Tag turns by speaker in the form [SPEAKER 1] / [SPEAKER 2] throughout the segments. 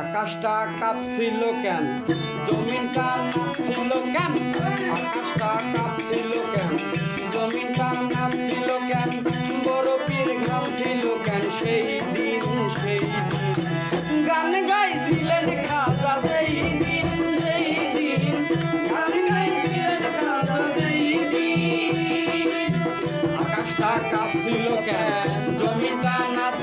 [SPEAKER 1] আকাশটা কাঁপছিল কেন? জমিনটা কাঁপছিল কেন?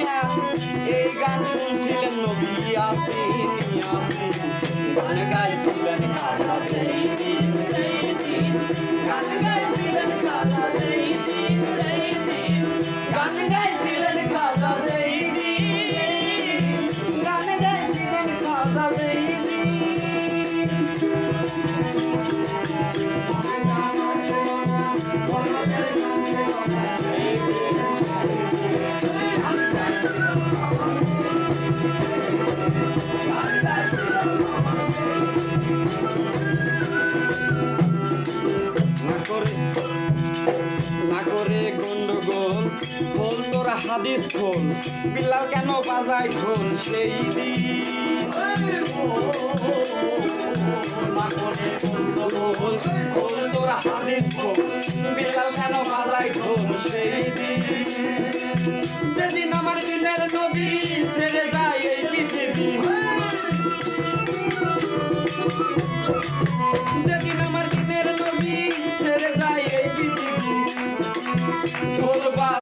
[SPEAKER 1] কেন এই গান শুনছিলেন নবী আসিন ইয়াসিন। গান গাইছিলেন হাদিস খোল বিলাল কেন বাজায় ঢোল সেই দিন? খোল কেন বাজায় ঢোল সেই দিন? যেদিন